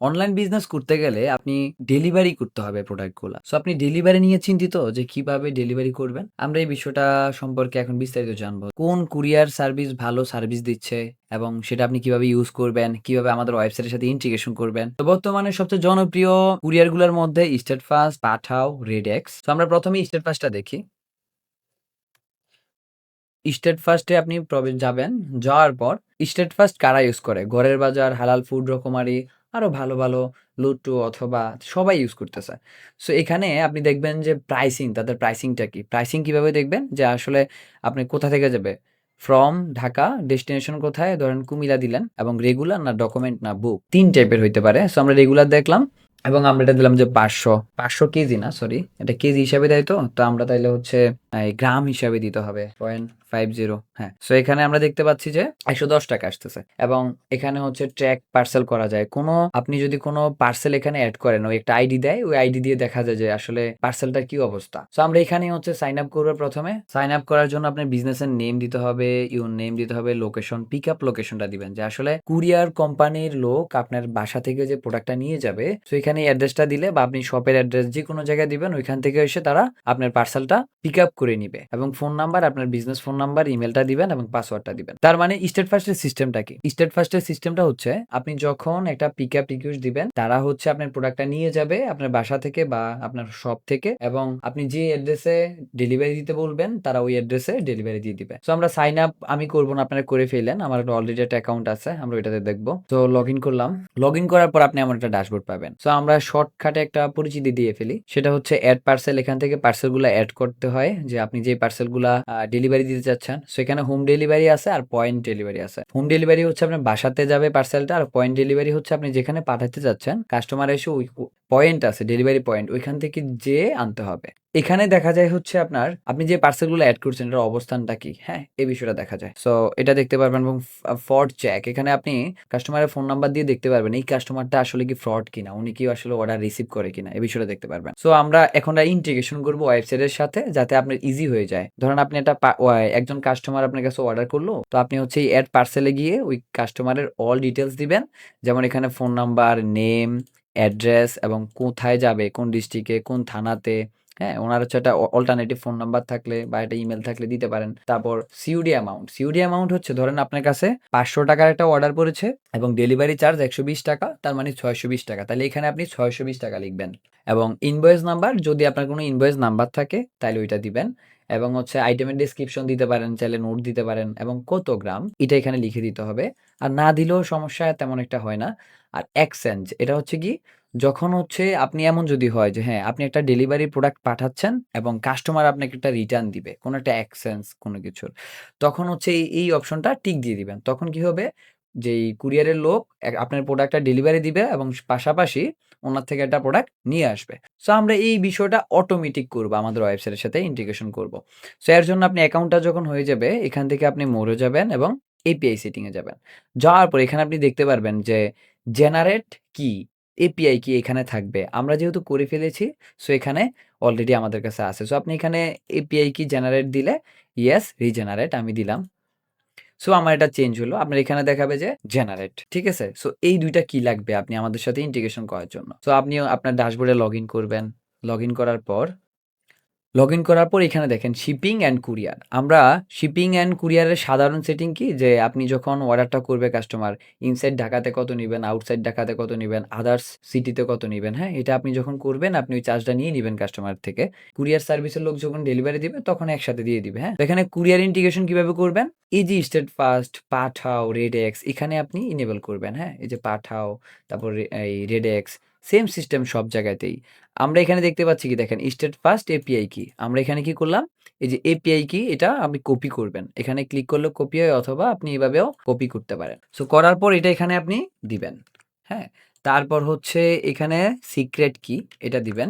Online business করতে গেলে আপনি ডেলিভারি করতে হবে প্রোডাক্টগুলা। সো আপনি ডেলিভারি নিয়ে চিন্তিত যে কীভাবে ডেলিভারি করবেন? আমরা এই বিষয়টা সম্পর্কে এখন বিস্তারিত জানব। কোন কুরিয়ার সার্ভিস ভালো সার্ভিস দিচ্ছে এবং সেটা আপনি কীভাবে ইউজ করবেন, কীভাবে আমাদের ওয়েবসাইটের সাথে ইন্টিগ্রেশন করবেন। তো বর্তমানে সবচেয়ে জনপ্রিয় কুরিয়ারগুলোর মধ্যে স্টেটফাস্ট, পাঠাও, রেডেক্স। তো আমরা ১ম স্টেট স্টেটফাস্টটা দেখি। স্টেটফাস্টে আপনি প্রবে যাবেন। যাওয়ার পর স্টেটফাস্ট কারা ইউজ করে? ঘরের বাজার, হালাল ফুড রকমারি আরও ভালো, ভালো লুটু অথবা সবাই ইউজ করতেছে। সো এখানে আপনি দেখবেন যে প্রাইসিং তাদের প্রাইসিংটা কি? প্রাইসিং কীভাবে দেখবেন? যে আসলে আপনি কোথা থেকে যাবে? ফ্রম ঢাকা, ডেস্টিনেশন কোথায়? ধরেন কুমিলা দিলেন এবং রেগুলার না ডকুমেন্ট না বুক তিন টাইপের হইতে পারে। সো আমরা রেগুলার দেখলাম এবং আমরা এটা দিলাম যে ৫০০ ৫০০ কেজি না সরি এটা কেজি হিসাবে দেয় তো। তো আমরা তাইলে হচ্ছে গ্রাম হিসাবে দিতে হবে। 0.50 হ্যাঁ। সো এখানে আমরা দেখতে পাচ্ছি যে ৳১১০ আসতেছে এবং এখানে হচ্ছে ট্র্যাক পার্সেল করা যায়। কোনো আপনি যদি কোনো পার্সেল এখানে এড করেন, ওই একটা আইডি দেয়, ওই আইডি দিয়ে দেখা যায় যে আসলে পার্সেলটার কি অবস্থা। সো আমরা এখানেই হচ্ছে সাইন আপ করব ১ম এ। সাইন আপ করার জন্য আপনার বিজনেসের নেম দিতে হবে, ইউর নেম দিতে হবে, লোকেশন, পিক আপ লোকেশনটা দিবেন। যে আসলে কুরিয়ার কোম্পানির লোক আপনার বাসা থেকে যে প্রোডাক্টটা নিয়ে যাবে, সো এখানে অ্যাড্রেসটা দিলে বা আপনি শপের অ্যাড্রেস যেকোনো জায়গায় দিবেন, ওইখান থেকে এসে তারা আপনার পার্সেলটা পিক আপ করে নিবে এবং ফোন নাম্বার আপনার বিজনেস ফোন নাম্বার, ইমেইলটা দিবেন এবং পাসওয়ার্ডটা দিবেন। তার মানে স্টেটফাস্টের সিস্টেমটা কি? স্টেটফাস্টের সিস্টেমটা হচ্ছে আপনি যখন একটা পিক আপ রিকোয়েস্ট দিবেন, তারা হচ্ছে আপনার প্রোডাক্টটা নিয়ে যাবে আপনার বাসা থেকে বা আপনার শপ থেকে এবং আপনি যে অ্যাড্রেসে ডেলিভারি দিতে বলবেন, তারা ওই অ্যাড্রেসে ডেলিভারি দিয়ে দিবে। সো আমরা সাইন আপ আমি করব না, আপনারা করে ফেলেন আমার একটা অলরেডি একটা অ্যাকাউন্ট আছে। আমরা ওইটাতে দেখব তো লগইন করলাম। লগইন করার পর আপনি আমার একটা ড্যাশবোর্ড পাবেন। সো আমরা শর্টকাটে একটা পরিচিতি দিয়ে ফেলি। সেটা হচ্ছে অ্যাড পার্সেল এখান থেকে পার্সেলগুলো অ্যাড করতে হয়, যে আপনি যে পার্সেলগুলা ডেলিভারি দিতে চাচ্ছেন। সেখানে হোম ডেলিভারি আছে আর পয়েন্ট ডেলিভারি আছে। হোম ডেলিভারি হচ্ছে আপনার বাসাতে যাবে পার্সেলটা আর পয়েন্ট ডেলিভারি হচ্ছে আপনি যেখানে পাঠাতে চাচ্ছেন কাস্টমার এসে ওই পয়েন্ট আছে ডেলিভারি পয়েন্ট ওইখান থেকে যে আনতে হবে। এখানে দেখা যায় হচ্ছে আপনার আপনি যে পার্সেলগুলো অ্যাড করছেন এটার অবস্থানটা কি? হ্যাঁ? এই বিষয়টা দেখা যায়। সো এটা দেখতে পারবেন এবং ফ্রড চেক এখানে আপনি কাস্টমারের ফোন নাম্বার দিয়ে দেখতে পারবেন এই কাস্টমারটা আসলে কি ফ্রড কিনা, উনি কি আসলে অর্ডার রিসিভ করে কিনা এই বিষয়টা দেখতে পারবেন। সো আমরা এখন ইন্টিগ্রেশন করব ওয়েবসাইটের সাথে যাতে আপনার ইজি হয়ে যায়। ধরেন আপনি একটা একজন কাস্টমার আপনার কাছে অর্ডার করল। তো আপনি হচ্ছে এই অ্যাড পার্সেলে গিয়ে ওই কাস্টমারের অল ডিটেলস দিবেন। যেমন এখানে ফোন নাম্বার, নেম, অ্যাড্রেস এবং কোথায় যাবে, কোন ডিস্ট্রিক্টে, কোন থানাতে, হ্যাঁ? ওনার হচ্ছে একটা অল্টারনেটিভ ফোন নাম্বার থাকলে বা একটা ইমেল থাকলে দিতে পারেন। তারপর সিউডি অ্যামাউন্ট। সিওডি অ্যামাউন্ট হচ্ছে ধরেন আপনার কাছে পাঁচশো টাকার একটা অর্ডার পড়েছে এবং ডেলিভারি চার্জ ৳১২০ তার মানে ৳৬২০ তাহলে এখানে আপনি ৳৬২০ লিখবেন এবং ইনভয়েস নাম্বার যদি আপনার কোনো ইনভয়েস নাম্বার থাকে তাহলে ওইটা দিবেন এবং হচ্ছে আইটেমের ডেসক্রিপশন দিতে পারেন, চাইলে নোট দিতে পারেন এবং কত গ্রাম এটা এখানে লিখে দিতে হবে। আর না দিলেও সমস্যা তেমন একটা হয় না। আর এক্সচেঞ্জ এটা হচ্ছে কি যখন হচ্ছে আপনি এমন যদি হয় যে হ্যাঁ, আপনি একটা ডেলিভারি প্রোডাক্ট পাঠাচ্ছেন এবং কাস্টমার আপনাকে একটা রিটার্ন দিবে। কোনো একটা এক্সচেঞ্জ কোনো কিছুর। তখন হচ্ছে এই, এই অপশনটা টিক দিয়ে দিবেন। তখন কি হবে? যেই কুরিয়ারের লোক আপনার প্রোডাক্টটা ডেলিভারি দিবে এবং পাশাপাশি ওনার থেকে একটা প্রোডাক্ট নিয়ে আসবে। সো আমরা এই বিষয়টা অটোমেটিক করব আমাদের ওয়েবসাইটের সাথে ইন্টিগ্রেশন করব। সো এর জন্য আপনি অ্যাকাউন্টটা যখন হয়ে যাবে এখান থেকে আপনি মোরে যাবেন এবং এপিআই সেটিং এ যাবেন। যাওয়ার পর এখানে আপনি দেখতে পারবেন যে জেনারেট কি, এপিআই কি এখানে থাকবে। আমরা যেহেতু করে ফেলেছি সো এখানে অলরেডি আমাদের কাছে আছে। সো আপনি এখানে এপিআই কি জেনারেট দিলে ইয়েস রিজেনারেট আমি দিলাম। সো আমার এটা চেঞ্জ হলো। আপনার এখানে দেখাবে যে জেনারেট। ঠিক আছে? সো এই ২ টা কি লাগবে আপনি আমাদের সাথে ইন্টিগ্রেশন করার জন্য। সো আপনি আপনার ড্যাশবোর্ডে লগ করবেন। লগ করার পর লগইন করার পর এখানে দেখেন শিপিং অ্যান্ড কুরিয়ার। আমরা শিপিং অ্যান্ড কুরিয়ারের সাধারণ সেটিং কি? যে আপনি যখন অর্ডারটা করবে কাস্টমার ইনসাইড ঢাকাতে কত নিবেন, আউটসাইড ঢাকাতে কত নিবেন, আদার্স সিটিতে কত নিবেন, হ্যাঁ? এটা আপনি যখন করবেন আপনি ওই চার্জটা নিয়ে নিবেন কাস্টমার থেকে। কুরিয়ার সার্ভিসের লোক যখন ডেলিভারি দিবে তখন একসাথে দিয়ে দিবে, হ্যাঁ? এখানে কুরিয়ার ইন্টিগ্রেশন কীভাবে করবেন? এই যে স্টেটফাস্ট, পাঠাও, রেডেক্স এখানে আপনি ইনেবল করবেন, হ্যাঁ? এই যে পাঠাও, তারপর এই রেড রেডেক্স সেম সিস্টেম সব জায়গাতেই। আমরা এখানে দেখতে পাচ্ছি কি দেখেন স্টেট ফার্স্ট এপিআই কি। আমরা এখানে কি করলাম? এই যে এপিআই কি এটা আপনি কপি করবেন। এখানে ক্লিক করলে কপি হয় অথবা আপনি এভাবেও কপি করতে পারেন। সো করার পর এটা এখানে আপনি দিবেন, হ্যাঁ? তারপর হচ্ছে এখানে সিক্রেট কি এটা দিবেন।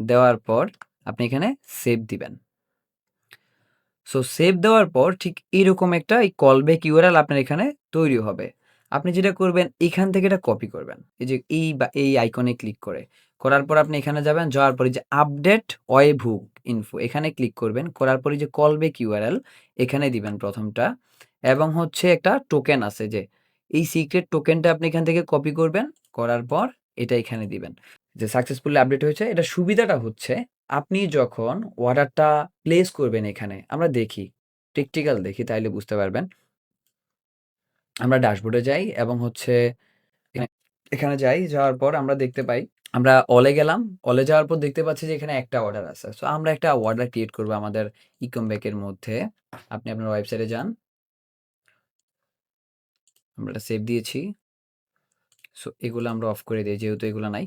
দেওয়ার পর আপনি এখানে সেভ দিবেন। সো সেভ দেওয়ার পর ঠিক এরকম একটা এই কল ব্যাক ইউআরএল আপনার এখানে তৈরি হবে। আপনি যেটা করবেন এখান থেকে এটা কপি করবেন। এই যে এই বা এই আইকনে ক্লিক করে। করার পর আপনি এখানে যাবেন। যাওয়ার পরে যে আপডেট ওয়েবহুক ইনফো এখানে ক্লিক করবেন। করার পরে যে কল ব্যাক ইউআরএল এখানে দিবেন প্রথমটা এবং হচ্ছে একটা টোকেন আছে যে এই সিক্রেট টোকেনটা আপনি এখান থেকে কপি করবেন। করার পর এটা এখানে দিবেন। যে সাকসেসফুলি আপডেট হয়েছে এটা সুবিধাটা হচ্ছে আপনি যখন অর্ডারটা প্লেস করবেন এখানে, আমরা দেখি, টেকনিক্যাল দেখি তাইলে বুঝতে পারবেন। আমরা ড্যাশবোর্ডে যাই এবং হচ্ছে এখানে যাই, যাওয়ার পর আমরা দেখতে পাই আমরা অলে গেলাম। অলে যাওয়ার পর দেখতে পাচ্ছি যে এখানে একটা অর্ডার আছে। সো আমরা একটা অর্ডার ক্রিয়েট করব আমাদের ইকম ব্যাকের মধ্যে। আপনি আপনার ওয়েবসাইটে যান। আমরা সেভ দিয়েছি। সো এগুলো আমরা অফ করে দিই যেহেতু এগুলো নাই।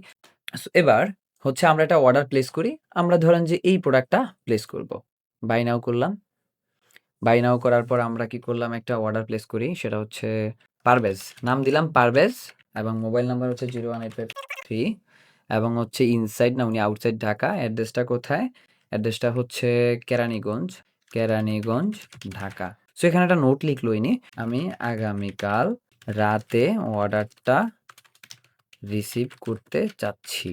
সো এবার হচ্ছে আমরা একটা অর্ডার প্লেস করি। আমরা ধরেন যে এই প্রোডাক্টটা প্লেস করব। বাই নাও করলাম। বাই নাও করার পর আমরা কি করলাম একটা অর্ডার প্লেস করি। সেটা হচ্ছে পারভেজ। নাম দিলাম পারভেজ এবং মোবাইল নাম্বার হচ্ছে 01853 এবং হচ্ছে ইনসাইড না উনি আউটসাইড ঢাকা। অ্যাড্রেসটা কোথায়? অ্যাড্রেসটা হচ্ছে কেরানীগঞ্জ, কেরানীগঞ্জ, ঢাকা। সো এখানে একটা নোট লিখলো ইনি। আমি আগামীকাল রাতে অর্ডারটা রিসিভ করতে চাচ্ছি।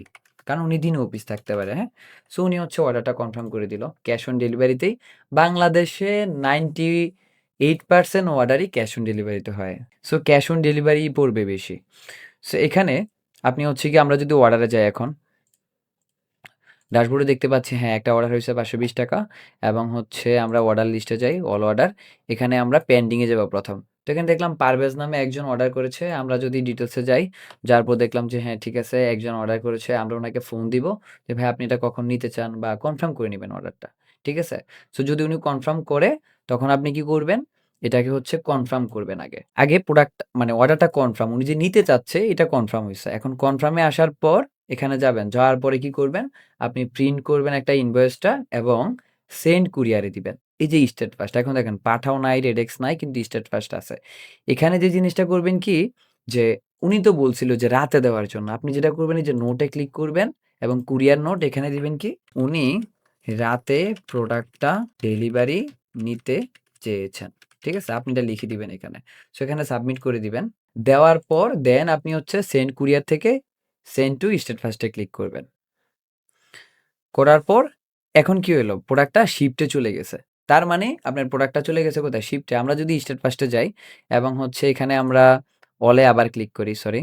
কারণ উনি দিনে অফিস থাকতে পারে, হ্যাঁ? সো উনি হচ্ছে অর্ডারটা কনফার্ম করে দিল। ক্যাশ অন ডেলিভারিতেই বাংলাদেশে 98% অর্ডারই ক্যাশ অন ডেলিভারিতে হয়। সো ক্যাশ অন ডেলিভারি পড়বে বেশি। সো এখানে আপনি হচ্ছে কি আমরা যদি অর্ডারে যাই এখন ড্যাশবোর্ডে দেখতে পাচ্ছি হ্যাঁ, একটা অর্ডার হয়েছে ৳৫২০ এবং হচ্ছে আমরা অর্ডার লিস্টে যাই, অল অর্ডার। এখানে আমরা পেন্ডিংয়ে যাব ১ম। তো এখানে দেখলাম পারভেজ নামে একজন অর্ডার করেছে। আমরা যদি ডিটেলসে যাই, যাওয়ার পর দেখলাম যে হ্যাঁ, ঠিক আছে একজন অর্ডার করেছে। আমরা ওনাকে ফোন দিব যে ভাই আপনি এটা কখন নিতে চান বা কনফার্ম করে নেবেন অর্ডারটা। ঠিক আছে? সো যদি উনি কনফার্ম করে তখন আপনি কি করবেন? এটাকে হচ্ছে কনফার্ম করবেন আগে। আগে প্রোডাক্ট মানে অর্ডারটা কনফার্ম। উনি যে নিতে চাচ্ছে এটা কনফার্ম হয়েছে এখন কনফার্মে আসার পর এখানে যাবেন। যাওয়ার পরে কি করবেন? আপনি প্রিন্ট করবেন একটা ইনভয়েসটা এবং সেন্ড কুরিয়ারে দিবেন। এই যে স্টেট ফার্স্ট এখন দেখেন পাঠাও নাই, রেডেক্স নাই কিন্তু স্টেট ফার্স্ট আছে। এখানে যে জিনিসটা করবেন কি যে উনি তো বলছিল যে রাতে দেওয়ার জন্য। আপনি যেটা করবেন যে নোটে ক্লিক করবেন এবং কুরিয়ার নোট এখানে দিবেন কি উনি রাতে প্রোডাক্টটা ডেলিভারি নিতে চেয়েছেন। ঠিক আছে? আপনি এটা লিখে দিবেন এখানে। সো এখানে সাবমিট করে দিবেন। দেওয়ার পর দেন আপনি হচ্ছে সেন্ড কুরিয়ার থেকে সেন্ড টু স্টেট ফার্স্টে ক্লিক করবেন। করার পর এখন কি হইল? প্রোডাক্টটা এ চলে গেছে। তার মানে আপনার প্রোডাক্টটা চলে গেছে কোথায়? এ। আমরা যদি স্টেট ফার্স্ট যাই এবং হচ্ছে এখানে আমরা অলে আবার ক্লিক করি, সরি।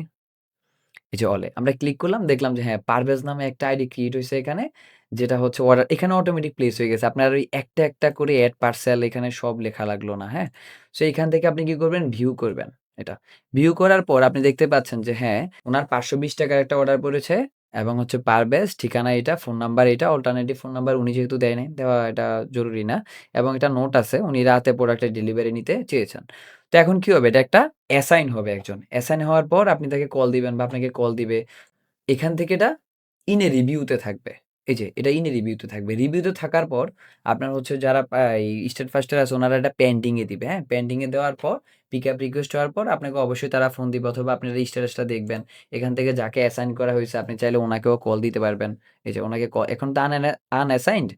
এই যে অলে আমরা ক্লিক করলাম দেখলাম যে হ্যাঁ, পারভেজ নামে একটা আইডি ক্রিয়েট হয়েছে এখানে। যেটা হচ্ছে অর্ডার এখানে অটোমেটিক প্লেস হয়ে গেছে। আপনার ওই একটা, একটা করে অ্যাড পার্সেল এখানে সব লেখা লাগল না, হ্যাঁ? সো এখান থেকে আপনি কি করবেন? ভিউ করবেন এটা। ভিউ করার পর আপনি দেখতে পাচ্ছেন যে হ্যাঁ, উনার ৳৫২০ টাকার একটা অর্ডার পড়েছে এবং হচ্ছে পার পারভেজ, ঠিকানা এটা, ফোন নাম্বার এটা, অল্টারনেটিভ ফোন নাম্বার উনি যেহেতু দেয় নাই, দেওয়া এটা জরুরি না এবং এটা নোট আছে উনি রাতে প্রোডাক্টের ডেলিভারি নিতে চেয়েছেন। তো এখন কি হবে? এটা একটা অ্যাসাইন হবে একজন। অ্যাসাইন হওয়ার পর আপনি তাকে কল দিবেন বা আপনাকে কল দিবে। এখান থেকে এটা ইনে রিভিউতে থাকবে। এই যে এটা ইন রিভিউতে থাকবে। রিভিউতে থাকার পর আপনার হচ্ছে যারা স্টেট ফার্স্ট এর আছে ওনারা এটা পেন্ডিং এ দিবে, হ্যাঁ? পেন্ডিং এ দেওয়ার পর পিক আপ রিকোয়েস্ট হওয়ার পর আপনাকে অবশ্যই তারা ফোন দিবে অথবা আপনারা স্ট্যাটাসটা দেখবেন। এখান থেকে যাকে অ্যাসাইন করা হয়েছে আপনি চাইলে ওনাকেও কল দিতে পারবেন। এই যে ওনাকে এখন তো আন আনঅ্যাসাইন্ড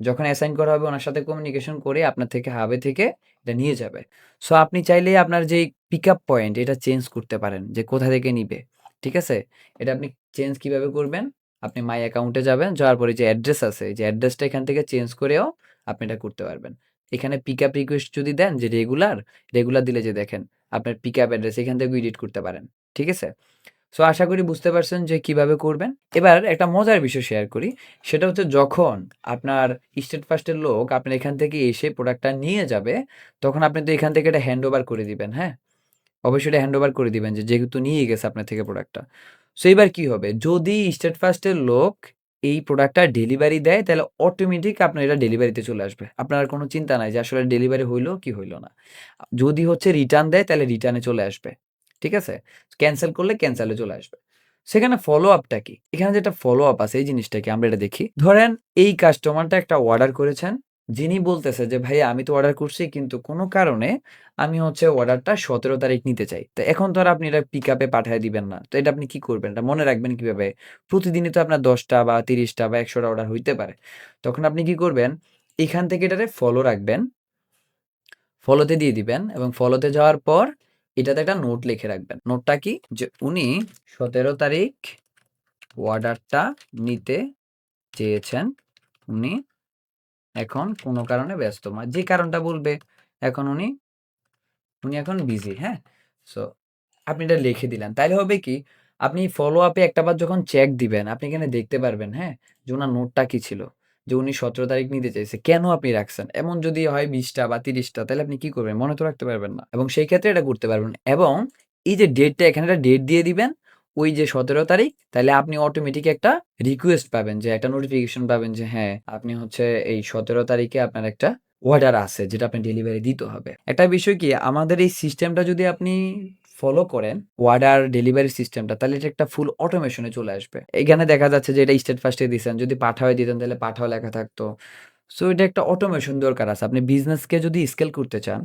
যখন অ্যাসাইন করা হবে ওনার সাথে কমিউনিকেশন করে আপনার থেকে হাবে থেকে এটা নিয়ে যাবে। সো আপনি চাইলে আপনার যেই পিকআপ পয়েন্ট এটা চেঞ্জ করতে পারেন যে কোথা থেকে নিবে। ঠিক আছে? এটা আপনি চেঞ্জ কীভাবে করবেন? আপনি মাই অ্যাকাউন্টে যাবেন। যাওয়ার পরে যে অ্যাড্রেস আছে, যে অ্যাড্রেসটা এখান থেকে চেঞ্জ করেও আপনি এটা করতে পারবেন। এখানে পিক আপ রিকোয়েস্ট যদি দেন যে রেগুলার, রেগুলার দিলে যে দেখেন আপনার পিক আপ অ্যাড্রেস এখান থেকেও এডিট করতে পারেন। ঠিক আছে? সো আশা করি বুঝতে পারছেন যে কীভাবে করবেন। এবার একটা মজার বিষয় শেয়ার করি। সেটা হচ্ছে যখন আপনার স্টেট ফার্স্ট এর লোক আপনার এখান থেকে এসে প্রোডাক্টটা নিয়ে যাবে, তখন আপনি তো এখান থেকে এটা হ্যান্ডওভার করে দিবেন, হ্যাঁ? অবশ্যই এটা হ্যান্ডওভার করে দিবেন যে যেহেতু নিয়ে গেছে আপনার থেকে প্রোডাক্টটা। সো এবার কি হবে? যদি স্টেট ফার্স্টের লোক এই প্রোডাক্টটা ডেলিভারি দেয়, তাহলে অটোমেটিক আপনার এটা ডেলিভারিতে চলে আসবে। আপনার কোনো চিন্তা নাই যে আসলে ডেলিভারি হইল কি হইল না। যদি হচ্ছে রিটার্ন দেয়, তাহলে রিটার্নে চলে আসবে। ঠিক আছে? ক্যান্সেল করলে ক্যান্সেলে চলে আসবে। সেখানে ফলো আপটা কি? এখানে যেটা ফলো আপ আছে, এই জিনিসটা কি আমরা এটা দেখি। ধরেন এই কাস্টমারটা একটা অর্ডার করেছেন। যিনি বলতেছে যে, ভাইয়া, আমি তো অর্ডার করছি, কিন্তু কোনো কারণে আমি হচ্ছে অর্ডারটা ১৭ তারিখ নিতে চাই। তো এখন তো আর আপনি এটা পিক আপে পাঠিয়ে দিবেন না। তো এটা আপনি কি করবেন? এটা মনে রাখবেন কীভাবে? প্রতিদিনই তো আপনার দশটা বা তিরিশটা বা একশোটা অর্ডার হইতে পারে। তখন আপনি কি করবেন? এখান থেকে এটাতে ফলো রাখবেন। ফলোতে দিয়ে দিবেন এবং ফলোতে যাওয়ার পর এটাতে একটা নোট লিখে রাখবেন। নোটটা কি? যে, উনি ১৭ তারিখ অর্ডারটা নিতে চেয়েছেন। উনি এখন কোনো কারণে ব্যস্ত। মা যে কারণটা বলবে এখন উনি, উনি এখন বিজি, হ্যাঁ? সো আপনি এটা লিখে দিলেন। তাইলে হবে কি? আপনি ফলো আপে একটাবার যখন চেক দিবেন, আপনি এখানে দেখতে পারবেন, হ্যাঁ? যে উনার নোটটা কি ছিল? যে উনি ১৭ তারিখ নিতে চাইছে। কেন আপনি রাখছেন? এমন যদি হয় বিশটা বা তিরিশটা তাহলে আপনি কি করবেন? মনে তো রাখতে পারবেন না। এবং সেই ক্ষেত্রে এটা করতে পারবেন। এবং এই যে ডেটটা এখানে একটা ডেট দিয়ে দিবেন। ওই যে ১৭ তারিখ তাহলে আপনি অটোমেটিক একটা রিকোয়েস্ট পাবেন যে একটা নোটিফিকেশন পাবেন যে হ্যাঁ, আপনি হচ্ছে এই ১৭ তারিখে আপনার একটা অর্ডার আছে যেটা আপনার ডেলিভারি দিতে হবে। একটা বিষয় কি আমাদের এই সিস্টেমটা যদি আপনি ফলো করেন অর্ডার ডেলিভারি সিস্টেমটা তাহলে এটা একটা ফুল অটোমেশনে চলে আসবে। এখানে দেখা যাচ্ছে যে এটা স্টেট ফার্স্টে এ দিছেন। যদি পাঠাও দিতেন তাহলে পাঠাও লেখা থাকতো। সো এটা একটা অটোমেশন দরকার আছে। আপনি বিজনেসকে যদি স্কেল করতে চান,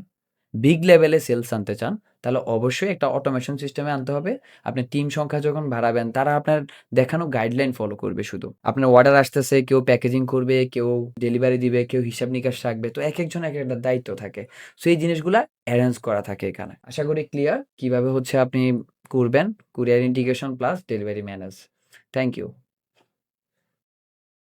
বিগ লেভেলে সেলস আনতে চান, তাহলে অবশ্যই একটা অটোমেশন সিস্টেমে আনতে হবে। আপনি টিম সংখ্যা যখন বাড়াবেন তারা আপনার দেখানো গাইডলাইন ফলো করবে শুধু। আপনার অর্ডার আসতেছে, কেউ প্যাকেজিং করবে, কেউ ডেলিভারি দিবে, কেউ হিসাব-নিকাশ রাখবে। তো এক একজন এক একটা দায়িত্ব থাকে। সো এই জিনিসগুলা অ্যারেঞ্জ করা থাকে এখানে। আশা করি ক্লিয়ার কীভাবে হচ্ছে আপনি করবেন courier integration plus delivery manage. Thank you.